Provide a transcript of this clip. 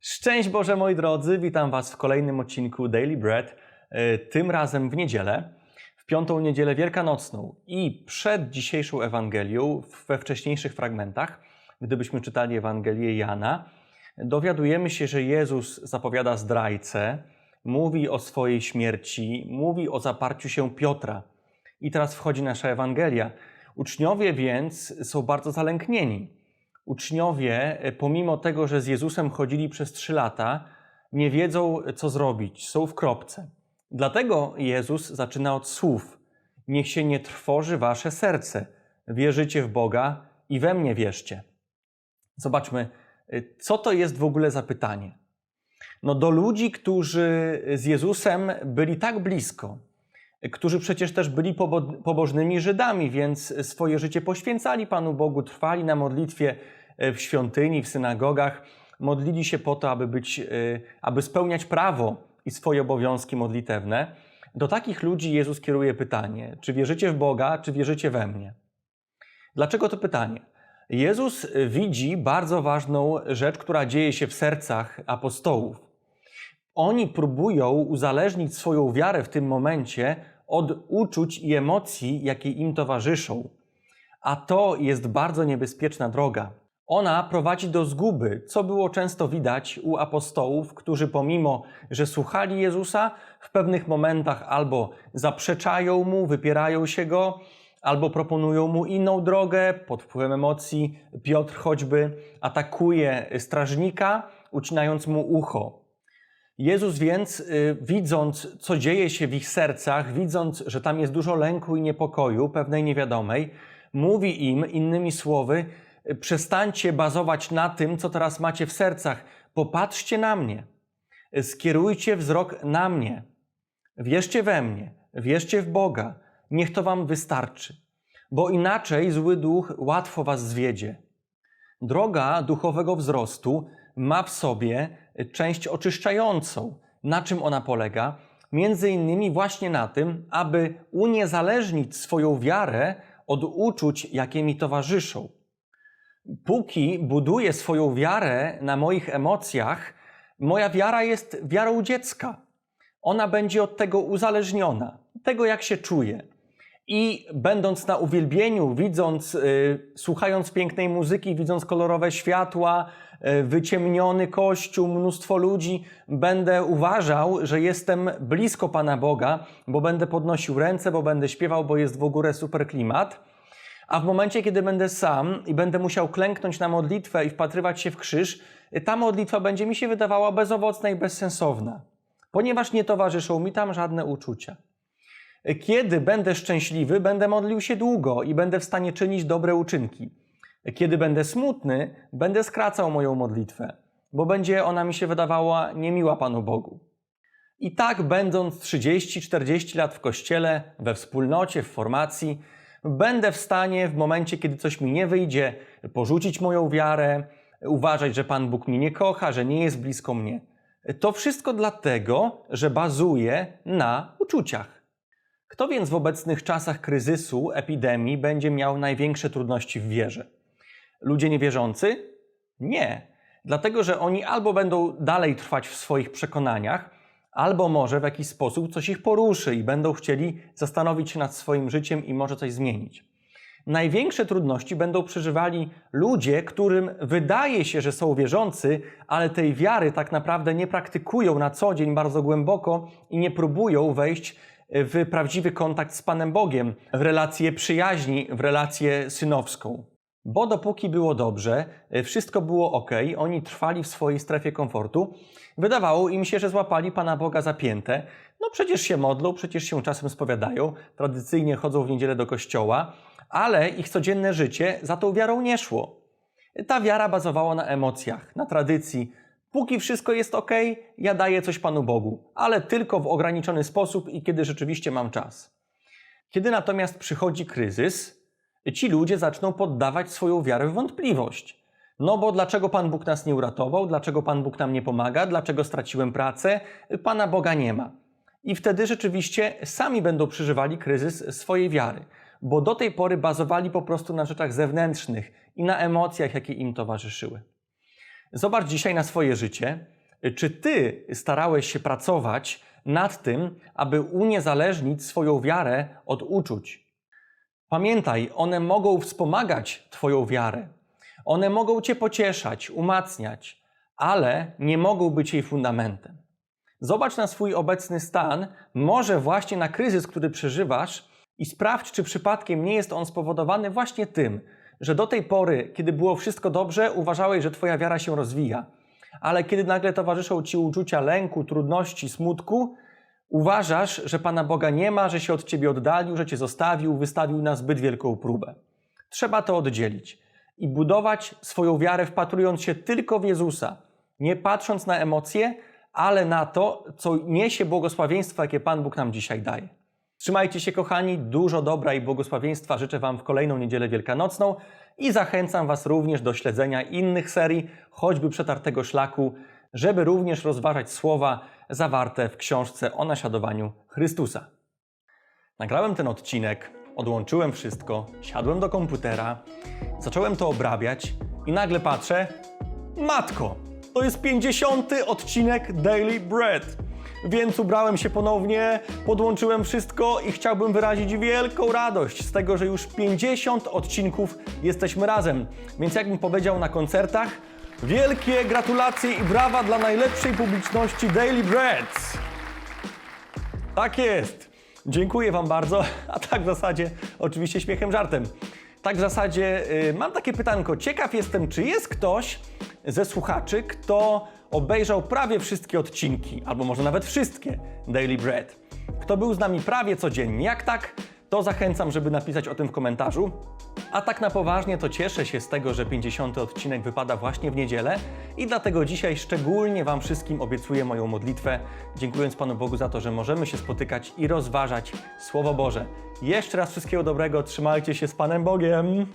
Szczęść Boże moi drodzy, witam Was w kolejnym odcinku Daily Bread, e, tym razem w niedzielę, w piątą niedzielę wielkanocną. I przed dzisiejszą Ewangelią, we wcześniejszych fragmentach, gdybyśmy czytali Ewangelię Jana, dowiadujemy się, że Jezus zapowiada zdrajcę, mówi o swojej śmierci, mówi o zaparciu się Piotra. I teraz wchodzi nasza Ewangelia. Uczniowie więc są bardzo zalęknieni. Uczniowie, e, pomimo tego, że z Jezusem chodzili przez trzy lata, nie wiedzą, co zrobić, są w kropce. Dlatego Jezus zaczyna od słów: Niech się nie trwoży wasze serce. Wierzycie w Boga i we mnie wierzcie. Zobaczmy, co to jest w ogóle za pytanie. No, do ludzi, którzy z Jezusem byli tak blisko, którzy przecież też byli pobo- pobożnymi Żydami, więc swoje życie poświęcali Panu Bogu, trwali na modlitwie e, w świątyni, w synagogach, modlili się po to, aby, być, aby spełniać prawo i swoje obowiązki modlitewne. Do takich ludzi Jezus kieruje pytanie: czy wierzycie w Boga, czy wierzycie we mnie? Dlaczego to pytanie? Jezus widzi bardzo ważną rzecz, która dzieje się w sercach apostołów. Oni próbują uzależnić swoją wiarę w tym momencie od uczuć i emocji, jakie im towarzyszą. A to jest bardzo niebezpieczna droga. Ona prowadzi do zguby, co było często widać u apostołów, którzy pomimo, że słuchali Jezusa, w pewnych momentach albo zaprzeczają mu, wypierają się go, albo proponują mu inną drogę pod wpływem emocji. Piotr choćby atakuje strażnika, ucinając mu ucho. Jezus więc, y, widząc, co dzieje się w ich sercach, widząc, że tam jest dużo lęku i niepokoju, pewnej niewiadomej, mówi im innymi słowy: y, przestańcie bazować na tym, co teraz macie w sercach. Popatrzcie na mnie. Skierujcie wzrok na mnie. Wierzcie we mnie, wierzcie w Boga. Niech to wam wystarczy, bo inaczej zły duch łatwo was zwiedzie. Droga duchowego wzrostu ma w sobie część oczyszczającą. Na czym ona polega? Między innymi właśnie na tym, aby uniezależnić swoją wiarę od uczuć, jakie mi towarzyszą. Póki buduję swoją wiarę na moich emocjach, moja wiara jest wiarą dziecka. Ona będzie od tego uzależniona, tego jak się czuję. I będąc na uwielbieniu, widząc, y, słuchając pięknej muzyki, widząc kolorowe światła, y, wyciemniony kościół, mnóstwo ludzi, będę uważał, że jestem blisko Pana Boga, bo będę podnosił ręce, bo będę śpiewał, bo jest w ogóle super klimat. A w momencie, kiedy będę sam i będę musiał klęknąć na modlitwę i wpatrywać się w krzyż, y, ta modlitwa będzie mi się wydawała bezowocna i bezsensowna, ponieważ nie towarzyszą mi tam żadne uczucia. Kiedy będę szczęśliwy, będę modlił się długo i będę w stanie czynić dobre uczynki. Kiedy będę smutny, będę skracał moją modlitwę, bo będzie ona mi się wydawała niemiła Panu Bogu. I tak, będąc 30-40 lat w kościele, we wspólnocie, w formacji, będę w stanie w momencie, kiedy coś mi nie wyjdzie, porzucić moją wiarę, uważać, że Pan Bóg mnie nie kocha, że nie jest blisko mnie. To wszystko dlatego, że bazuje na uczuciach. Kto więc w obecnych czasach kryzysu, epidemii będzie miał największe trudności w wierze? Ludzie niewierzący? Nie. Dlatego, że oni albo będą dalej trwać w swoich przekonaniach, albo może w jakiś sposób coś ich poruszy i będą chcieli zastanowić się nad swoim życiem i może coś zmienić. Największe trudności będą przeżywali ludzie, którym wydaje się, że są wierzący, ale tej wiary tak naprawdę nie praktykują na co dzień bardzo głęboko i nie próbują wejść w prawdziwy kontakt z Panem Bogiem, w relację przyjaźni, w relację synowską. Bo dopóki było dobrze, wszystko było ok, oni trwali w swojej strefie komfortu, wydawało im się, że złapali Pana Boga za piętę. No przecież się modlą, przecież się czasem spowiadają, tradycyjnie chodzą w niedzielę do kościoła, ale ich codzienne życie za tą wiarą nie szło. Ta wiara bazowała na emocjach, na tradycji, Póki wszystko jest ok, ja daję coś Panu Bogu, ale tylko w ograniczony sposób i kiedy rzeczywiście mam czas. Kiedy natomiast przychodzi kryzys, ci ludzie zaczną poddawać swoją wiarę w wątpliwość. No bo dlaczego Pan Bóg nas nie uratował? Dlaczego Pan Bóg nam nie pomaga? Dlaczego straciłem pracę? Pana Boga nie ma. I wtedy rzeczywiście sami będą przeżywali kryzys swojej wiary, bo do tej pory bazowali po prostu na rzeczach zewnętrznych i na emocjach, jakie im towarzyszyły. Zobacz dzisiaj na swoje życie. Czy ty starałeś się pracować nad tym, aby uniezależnić swoją wiarę od uczuć? Pamiętaj, one mogą wspomagać Twoją wiarę. One mogą Cię pocieszać, umacniać, ale nie mogą być jej fundamentem. Zobacz na swój obecny stan, może właśnie na kryzys, który przeżywasz i sprawdź, czy przypadkiem nie jest on spowodowany właśnie tym, że do tej pory, kiedy było wszystko dobrze, uważałeś, że Twoja wiara się rozwija, ale kiedy nagle towarzyszą Ci uczucia lęku, trudności, smutku, uważasz, że Pana Boga nie ma, że się od Ciebie oddalił, że Cię zostawił, wystawił na zbyt wielką próbę. Trzeba to oddzielić i budować swoją wiarę, wpatrując się tylko w Jezusa, nie patrząc na emocje, ale na to, co niesie błogosławieństwo, jakie Pan Bóg nam dzisiaj daje. Trzymajcie się, kochani, dużo dobra i błogosławieństwa życzę Wam w kolejną niedzielę wielkanocną i zachęcam Was również do śledzenia innych serii, choćby przetartego szlaku, żeby również rozważać słowa zawarte w książce o naśladowaniu Chrystusa. Nagrałem ten odcinek, odłączyłem wszystko, siadłem do komputera, zacząłem to obrabiać i nagle patrzę, matko, to jest 50. odcinek Daily Bread. Więc ubrałem się ponownie, podłączyłem wszystko i chciałbym wyrazić wielką radość z tego, że już 50 odcinków jesteśmy razem. Więc jakbym powiedział na koncertach, wielkie gratulacje i brawa dla najlepszej publiczności Daily Bread. Tak jest. Dziękuję Wam bardzo. A tak w zasadzie, oczywiście śmiechem, żartem. Tak w zasadzie y, mam takie pytanko. Ciekaw jestem, czy jest ktoś ze słuchaczy, kto obejrzał prawie wszystkie odcinki, albo może nawet wszystkie Daily Bread. Kto był z nami prawie codziennie. Jak tak, to zachęcam, żeby napisać o tym w komentarzu. A tak na poważnie to cieszę się z tego, że 50 odcinek wypada właśnie w niedzielę i dlatego dzisiaj szczególnie Wam wszystkim obiecuję moją modlitwę, dziękując Panu Bogu za to, że możemy się spotykać i rozważać Słowo Boże. Jeszcze raz wszystkiego dobrego, trzymajcie się z Panem Bogiem!